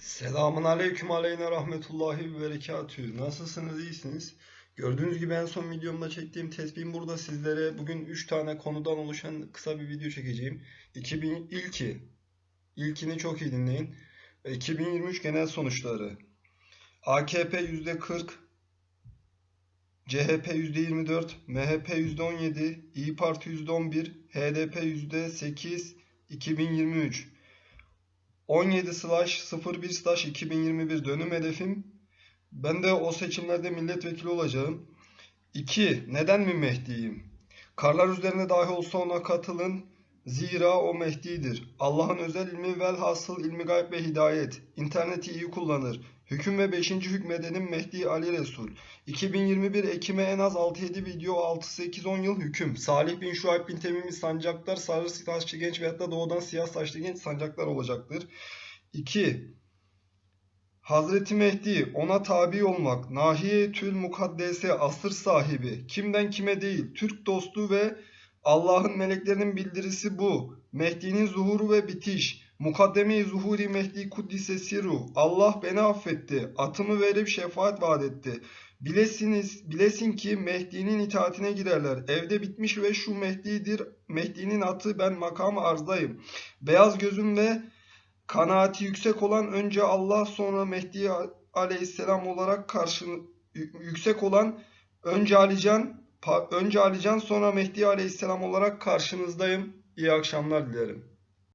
Selamun aleyküm aleyna rahmetullahi ve berekatühü. Nasılsınız, iyisiniz? Gördüğünüz gibi en son videomda çektiğim tesbihim burada sizlere. Bugün 3 tane konudan oluşan kısa bir video çekeceğim. 2000 ilki, ilkini çok iyi dinleyin. 2023 genel sonuçları. AKP %40, CHP %24, MHP %17, İyi Parti %11, HDP %8, 2023. 17 slash 01 slash 2021 dönüm hedefim. Ben de o seçimlerde milletvekili olacağım. 2. Neden mi Mehdi'yim? Karlar üzerine dahi olsa ona katılın. Zira o Mehdi'dir. Allah'ın özel ilmi velhasıl ilmi gayb ve hidayet. İnterneti iyi kullanır. Hüküm ve 5. hükmedenin Mehdi Ali Resul. 2021 Ekim'e en az 6-7 video 6-8-10 yıl hüküm. Salih bin Şuayb bin Temim'i sancaklar, sarı saçlı genç veyahut da doğudan siyah saçlı genç sancaklar olacaktır. 2. Hazreti Mehdi ona tabi olmak, Nahiyetül Mukaddese asır sahibi, kimden kime değil, Türk dostu ve Allah'ın meleklerinin bildirisi bu. Mehdi'nin zuhuru ve bitiş. Mukaddeme-i zuhuri Mehdi kuddise siru. Allah beni affetti. Atımı verip şefaat vaat etti. Bilesiniz, bilesin ki Mehdi'nin itaatine girerler. Evde bitmiş ve şu Mehdi'dir. Mehdi'nin atı ben makam arzdayım. Beyaz gözüm ve kanaati yüksek olan önce Allah sonra Mehdi aleyhisselam olarak karşı yüksek olan önce Alican önce Alican sonra Mehdi aleyhisselam olarak karşınızdayım. İyi akşamlar dilerim.